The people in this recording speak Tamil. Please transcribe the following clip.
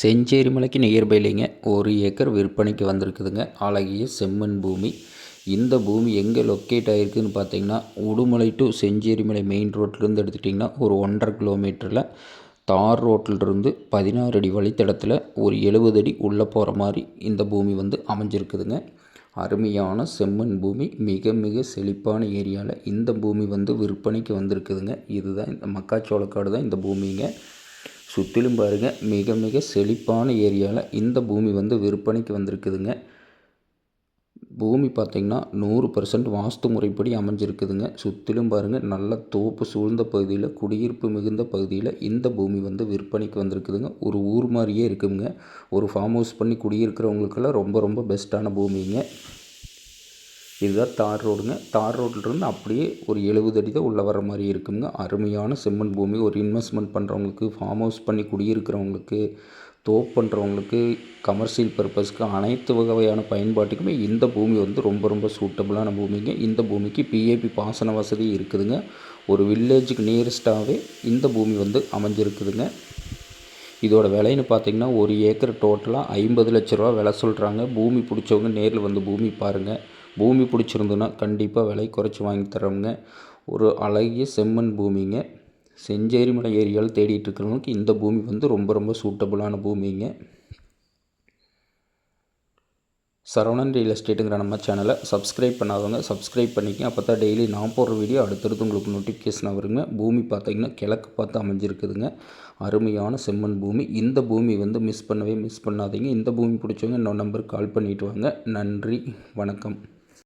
செஞ்சேரி மலைக்கு நியர்பைலிங்க ஒரு ஏக்கர் விற்பனைக்கு வந்திருக்குதுங்க. அழகிய செம்மண் பூமி. இந்த பூமி எங்கே லொக்கேட் ஆகிருக்குன்னு பார்த்தீங்கன்னா உடுமலை டு செஞ்சேரிமலை மெயின் ரோட்லேருந்து எடுத்துக்கிட்டிங்கன்னா ஒரு ஒன்றரை கிலோமீட்டரில் தார் ரோட்டிலிருந்து பதினாறு அடி வழித்தடத்தில் ஒரு எழுபது அடி உள்ளே போகிற மாதிரி இந்த பூமி வந்து அமைஞ்சிருக்குதுங்க. அருமையான செம்மண் பூமி. மிக மிக செழிப்பான ஏரியாவில் இந்த பூமி வந்து விற்பனைக்கு வந்திருக்குதுங்க. இதுதான் இந்த மக்காச்சோளக்காடு தான் இந்த பூமிங்க. சுற்றிலும் பாருங்கள் மிக மிக செழிப்பான ஏரியாவில் இந்த பூமி வந்து விற்பனைக்கு வந்திருக்குதுங்க. பூமி பார்த்திங்கன்னா நூறு பர்சன்ட் வாஸ்து முறைப்படி அமைஞ்சிருக்குதுங்க. சுற்றிலும் பாருங்கள் நல்ல தோப்பு சூழ்ந்த பகுதியில் குடியிருப்பு மிகுந்த பகுதியில் இந்த பூமி வந்து விற்பனைக்கு வந்திருக்குதுங்க. ஒரு ஊர் மாதிரியே இருக்குங்க. ஒரு ஃபார்ம் ஹவுஸ் பண்ணி குடியிருக்கிறவங்களுக்கெல்லாம் ரொம்ப ரொம்ப பெஸ்ட்டான பூமிங்க. இதுதான் தார் ரோடுங்க. தார் ரோட்லேருந்து அப்படியே ஒரு எழுபது அடி தான் உள்ளே வர மாதிரி இருக்குங்க. அருமையான செம்மண் பூமி ஒரு இன்வெஸ்ட்மெண்ட் பண்ணுறவங்களுக்கு ஃபார்ம் ஹவுஸ் பண்ணி குடியிருக்கிறவங்களுக்கு தோப் பண்ணுறவங்களுக்கு கமர்ஷியல் பர்பஸ்க்கு அனைத்து வகையான பயன்பாட்டுக்குமே இந்த பூமி வந்து ரொம்ப ரொம்ப சூட்டபுளான பூமிங்க. இந்த பூமிக்கு பிஏபி பாசன வசதி இருக்குதுங்க. ஒரு வில்லேஜுக்கு நியரஸ்ட்டாகவே இந்த பூமி வந்து அமைஞ்சிருக்குதுங்க. இதோட விலைன்னு பார்த்தீங்கன்னா ஒரு ஏக்கர் டோட்டலாக ஐம்பது லட்ச ரூபா விலை சொல்கிறாங்க பூமி பிடிச்சவங்க நேரில் வந்து பூமி பாருங்கள் பூமி பிடிச்சிருந்துன்னா கண்டிப்பாக விலை குறைச்சி வாங்கி தரோங்க ஒரு அழகிய செம்மண் பூமிங்க. செஞ்சேரி மலை ஏரியாவில் தேடிட்டு இருக்கிறவங்களுக்கு இந்த பூமி வந்து ரொம்ப ரொம்ப சூட்டபுளான பூமிங்க. சரவணன் ரியல் எஸ்டேட்டுங்கிற நம்ம சேனலை சப்ஸ்கிரைப் பண்ணாதவங்க சப்ஸ்கிரைப் பண்ணிக்கங்க. அப்போ தான் டெய்லி நான் போடுற வீடியோ அடுத்தடுத்து உங்களுக்கு நோட்டிஃபிகேஷன் வருங்க. பூமி பார்த்தீங்கன்னா கிழக்கு பார்த்து அமைஞ்சிருக்குதுங்க. அருமையான செம்மண் பூமி. இந்த பூமி வந்து மிஸ் பண்ணவே மிஸ் பண்ணாதீங்க. இந்த பூமி பிடிச்சவங்க இன்னொரு நம்பருக்கு கால் பண்ணிவிட்டு வாங்க. நன்றி. வணக்கம்.